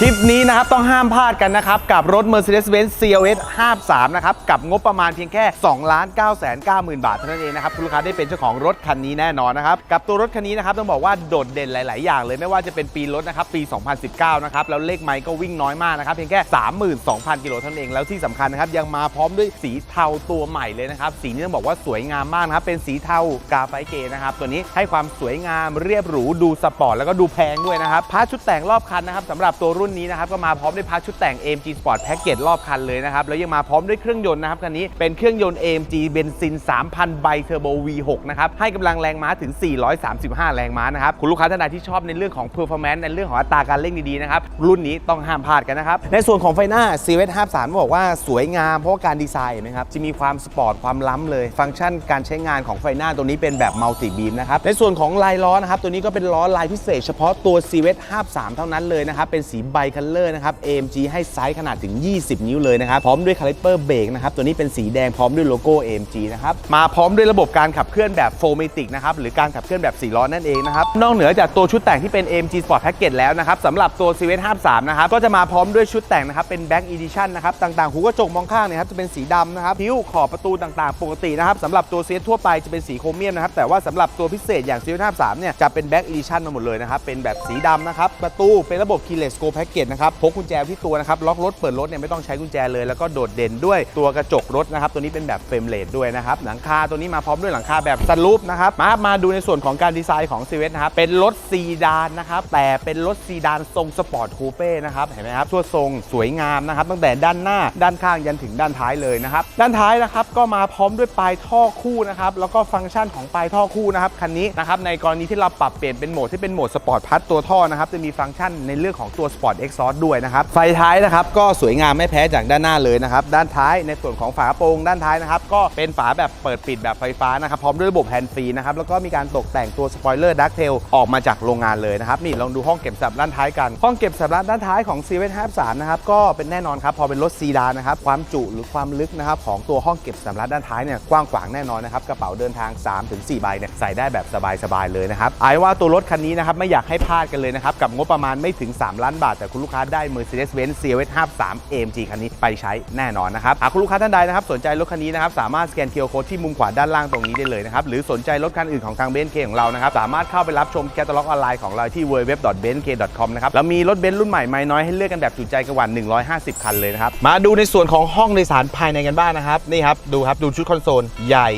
คลิปนี้นะครับต้องห้ามพลาดกันนะครับ กับรถ Mercedes-Benz CLS 53 นะครับ กับงบประมาณเพียงแค่ 2 9 9 0 0 0 0 บาทเท่านั้นเองนะครับ คุณลูกค้าได้เป็นเจ้าของรถคันนี้แน่นอนนะครับ กับตัวรถคันนี้นะครับ ต้องบอกว่าโดดเด่นหลาย ๆ อย่างเลยไม่ว่าจะเป็นปีรถนะครับ ปี 2019 นะครับ แล้วเลขไมล์ก็วิ่งน้อยมากนะครับ เพียงแค่ 32,000 กิโลเท่านั้นเองแล้วที่สำคัญนะครับยังมาพร้อมด้วยสีเทาตัวใหม่เลยนะครับสีนี้ต้องบอกว่าสวยงามมากนะครับเป็นสีเทากาไฟเกนะครับตัวนี้ให้ความสวยงามเรียบหรูดูสปอร์ตแล้วก็ดูแพงด้วยนะครับพาร์ทชุดแต่งรอบคันนะครับสำหรับตัวรุ่นนี้นะครับก็มาพร้อมด้วยพาร์ทชุดแต่ง AMG Sport Package รอบคันเลยนะครับ แล้วยังมาพร้อมด้วยเครื่องยนต์นะครับคันนี้เป็นเครื่องยนต์ AMG เบนซิน 3,000 ไบเทอร์โบ V6 นะครับให้กำลังแรงม้าถึง 435 แรงม้านะครับคุณลูกค้าท่านใดที่ชอบในเรื่องของ performance ในเรื่องของอัตราการเร่งดีๆนะครับรุ่นนี้ต้องห้ามพลาดกันนะครับในส่วนของไฟหน้า CVS 53บอกว่าสวยงามเพราะการดีไซน์เห็นไหมครับจะมีความสปอร์ตความล้ำเลย ฟังก์ชันการใช้งานของไฟหน้าตัวนี้เป็นแบบมัลติบีมนะครับในส่วนของลายล้อนะครับตัวนี้ก็เป็นล้อลายพิเศษเฉพาะตัว c v 53 เท่านั้นเลยนะครับเป็นสีไบคัลเลอร์นะครับ AMG ให้ไซส์ขนาดถึง 20 นิ้วเลยนะครับ พร้อมด้วยคาลิปเปอร์เบรกนะครับ ตัวนี้เป็นสีแดงพร้อมด้วยโลโก้ AMG นะครับ มาพร้อมด้วยระบบการขับเคลื่อนแบบโฟมิติกนะครับ หรือการขับเคลื่อนแบบ4ล้อนั่นเองนะครับ นอกเหนือจากตัวชุดแต่งที่เป็น AMG Sport Package แล้วนะครับสำหรับตัว CVS 53นะครับ ก็จะมาพร้อมด้วยชุดแต่งนะครับ เป็น Back Edition นะครับ ต่างๆ หูกระจกมองข้างเนี่ยครับจะเป็นสีดำนะครับคิ้วขอบประตูต่างๆ ปกตินะครับสำหรับตัว CS ทั่วไปจะเป็นสีโครเมียมนะครับแต่ว่าสำหรับตัวพิเศษอย่าง CVS 53เนี่ยจะเป็น Back Edition มาหมดเลยนะครับเป็นแบบสีดำนะครับประตูเป็นระบบ Keyless Go Package นะครับพกกุญแจที่ตัวนะครับล็อกรถเปิดรถเนี่ยไม่ต้องใช้กุญแจเลย แล้วก็โดดเด่นด้วยตัวกระจกรถนะครับตัวนี้เป็นแบบเฟรมเลดด้วยนะครับหลังคาตัวนี้มาพร้อมด้วยหลังคาแบบซันรูฟนะครับมามาดูในส่วนของการดีไซน์ของ c ีเวสนะครับเป็นรถซีดานนะครับแต่เป็นรถซีดานทรงสปอร์ตคูเป้นะครับเห็นไหมครับทั่วทรงสวยงามนะครับตั้งแต่ด้านหน้าด้านข้างยันถึงด้านท้ายเลยนะครับด้านท้ายนะครับก็มาพร้อมด้วยปลายท่อคู่นะครับแล้วก็ฟังก์ชันของปลายท่อคู่นะครับคันนี้นะครับในกรณีที่เราปรับเปลี่ยนเป็นโหมดที่เป็นโหมดสปอร์ตพัดตัวท่อนะครับจะมีฟังก์ชันในเรื่องของตัวสปอร์ตเอ็กซอด้วยนะครับ ไฟท้ายนะครับก็สวยงามไม่แพ้จากด้านหน้าเลยนะครับ ด้านท้ายในส่วนของฝากระโปรงด้านท้ายนะครับ ก็เป็นฝาแบบเปิดปิดแบบไฟฟ้านะครับ พร้อมด้วยระบบแฮนด์ฟรีนะครับ แล้วก็มีการตกแต่งตัวสปอยเลอร์ดักเทลออกมาจากโรงงานเลยนะครับ นี่ลองดูห้องเก็บสับด้านท้ายกัน ห้องเก็บสับด้านท้ายของ c ีเวน53นะครับก็เป็นแน่นอนครับพอเป็นรถซีดานนะครับความจุหรือความลึกนะครับของตัวห้องเก็บสับด้านท้ายเนี่ยกว้างขวางแน่นอนนะครับกระเป๋าเดินทาง 3-4 ใบเนี่ยใส่ได้แบบสบายๆเลยนะครับไอ้ว่าตัวรถคันนี้นะครับไม่อยากให้พลาดกันเลยนะครับกับงบประมาณไม่ถึง 3 ล้านบาทแต่คุณลูกค้าได้ Mercedes-Benz CLS 53 AMG คันนี้ไปใช้แน่นอนนะครับหากคุณลูกค้าท่านใดนะครับสนใจรถคันนี้นะครับสามารถสแกนเคอร์โค้ดที่มุมขวาด้านล่างตรงนี้ได้เลยนะครับหรือสนใจรถคันอื่นของทางเบนซ์เคของเรานะครับสามารถเข้าไปรับชมแคตตาล็อกออนไลน์ของเราที่ www.benz.com นะครับแล้วมีรถเบนซ์รุ่นใหม่ไม่น้อยให้เลือกกันแบบจุใจกว่า150 คันเลยนะครับมาดูในส่วนของห้องโดยสารภายในกันบ้างนะครับนี่ครับดูครับดูชุดคอนโซลใหญ่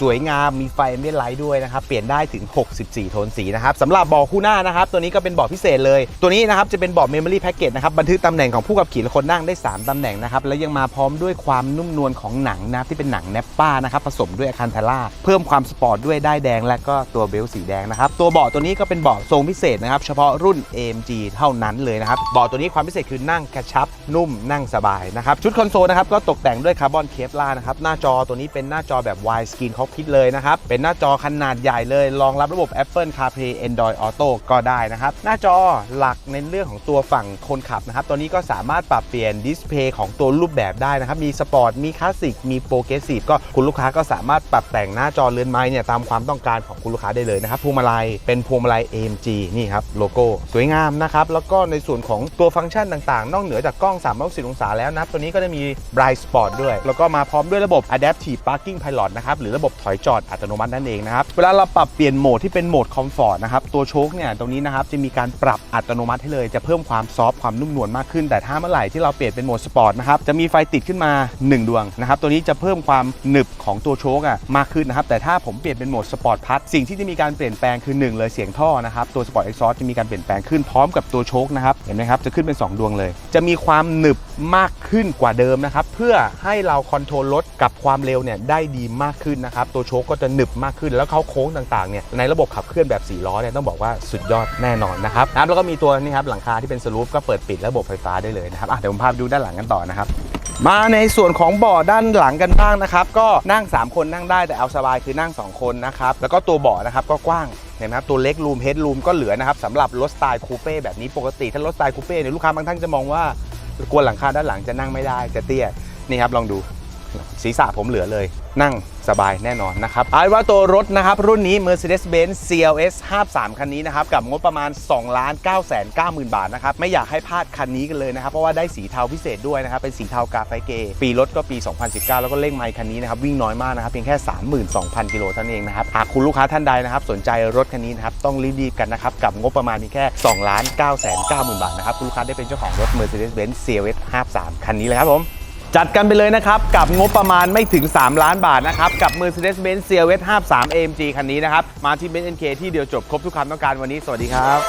สวยงามมีไฟเมนไลท์ด้วยนะครับ เปลี่ยนได้ถึง 64 โทนสีนะครับสำหรับเบาะคู่หน้านะครับ ตัวนี้ก็เป็นเบาะพิเศษเลย ตัวนี้นะครับจะเป็นเบาะ Memory Package นะครับ บันทึกตำแหน่งของผู้ขับขี่และคนนั่งได้ 3 ตำแหน่งนะครับ แล้วยังมาพร้อมด้วยความนุ่มนวลของหนังนะที่เป็นหนังแนปป้านะครับ ผสมด้วยอะคันทาร่าเพิ่มความสปอร์ตด้วยได้ายแดง และก็ตัวเบลสีแดงนะครับตัวเบาะตัวนี้ก็เป็นเบาะทรงพิเศษนะครับเฉพาะรุ่น AMG เท่านั้นเลยนะครับเบาะตัวนี้ความพิเศษคือนั่งกระชับนุ่มนั่งสบายนะครับชุดคอนโซลนะครับก็ตกแต่งด้วยคาร์บอนเคปลานะครับหน้าจอตัวนี้เป็นหน้าจอแบบ wide screen cockpit เลยนะครับ เป็นหน้าจอขนาดใหญ่เลยรองรับระบบ Apple CarPlay Android Auto ก็ได้นะครับ หน้าจอหลักในเรื่องของตัวฝั่งคนขับนะครับ ตัวนี้ก็สามารถปรับเปลี่ยนดิสเพย์ของตัวรูปแบบได้นะครับ มีสปอร์ต มีคลาสสิก มีโปรเกรสซีฟก็คุณลูกค้าก็สามารถปรับแต่งหน้าจอเรือนไม้เนี่ยตามความต้องการของคุณลูกค้าได้เลยนะครับ พวงมาลัยเป็นพวงมาลัย AMG นี่ครับโลโก้สวยงามนะครับ แล้วก็ในส่วนของตัวฟังก์ชันต่างๆ นอกเหนือจากกล้อง360องศาแล้วนะตัวนี้ก็จะมี Bright Spot ด้วย แล้วก็มาพร้อมด้วยระบบ Adaptive Parking Pilot นะครับหรือระบบถอยจอดอัตโนมัตินั่นเองนะครับเวลาเราปรับเปลี่ยนโหมดที่เป็นโหมดคอมฟอร์ตนะครับตัวโชคเนี่ยตรงนี้นะครับจะมีการปรับอัตโนมัติให้เลยจะเพิ่มความซอฟความนุ่มนวลมากขึ้น แต่ถ้าเมื่อไหร่ที่เราเปลี่ยนเป็นโหมดสปอร์ตนะครับจะมีไฟติดขึ้นมา 1 ดวงนะครับตัวนี้จะเพิ่มความหนึบของตัวโชคอะมากขึ้นนะครับแต่ถ้าผมเปลี่ยนเป็นโหมดสปอร์ตพัทสิ่งที่จะมีการเปลี่ยนแปลงคือ 1 เลยเสียงท่อนะครับตัวสปอร์ตเอ็กซอจะมีการเปลี่ยนแปลงขึ้นพร้อมกับตัวโชคนะครับเห็นไหมครับจะขึ้นเป็น 2 ดวงเลย จะมีความหนึบมากขึ้นกว่าเดิมนะครับเพื่อให้เราคอนโทรลรถกับความเร็วเนี่ยได้ดีมากขึ้นนะครับตัวโชคก็จะหนึบมากขึ้น แล้วเขาโค้งต่างๆเนี่ยในระบบขับเคลื่อนแบบ4ล้อเนี่ยต้องบอกว่าสุดยอดแน่นอนนะครับแล้วก็มีตัวนี้ครับหลังคาที่เป็นสลูปก็เปิดปิดระบบไฟฟ้าได้เลยนะครับเดี๋ยวผมพาไปดูด้านหลังกันต่อนะครับมาในส่วนของเบาะด้านหลังกันบ้างนะครับ ก็นั่ง 3 คนนั่งได้แต่เอาสบายคือนั่ง 2 คนนะครับ แล้วก็ตัวเบาะนะครับก็กว้างเห็นไหมครับตัวเล็กรูมเฮดรูมก็เหลือนะครับสำหรับรถสไตล์คูเป้แบบนี้ปกติ ถ้ารถสไตล์คูเป้เนี่ยลูกค้าบางท่านจะมองว่ากลัวหลังคาด้านหลังจะนั่งไม่ได้จะเตี้ยนี่ครับลองดู ศีรษะผมเหลือเลย นั่งสบายแน่นอนนะครับเอาว่าตัวรถนะครับ รุ่นนี้ Mercedes-Benz CLS 53 คันนี้นะครับ กับงบประมาณ 2 9 9 0 0 0 บาทนะครับ ไม่อยากให้พลาดคันนี้กันเลยนะครับ เพราะว่าได้สีเทาพิเศษด้วยนะครับ เป็นสีเทากาไฟเกย์ปีรถก็ปี 2019 แล้วก็เลขไมค์คันนี้นะครับ วิ่งน้อยมากนะครับ เพียงแค่ 32,000 กิโลเท่านั้นเองนะครับหากคุณลูกค้าท่านใดนะครับ สนใจรถคันนี้นะครับต้องรีบๆกันนะครับกับงบประมาณเพียงแค่ 2 9 9 0 0 0 บาทนะครับคุณลูกค้าได้เป็นเจ้าของรถ Mercedes-Benz CLS 53 คันนี้เลยครับผม จัดกันไปเลยนะครับ กับงบประมาณไม่ถึง 3 ล้านบาทนะครับ กับ Mercedes-Benz CLS 53 AMG คันนี้นะครับ มาที่ Benz NK ที่เดียวจบครบทุกคำต้องการวันนี้ สวัสดีครับ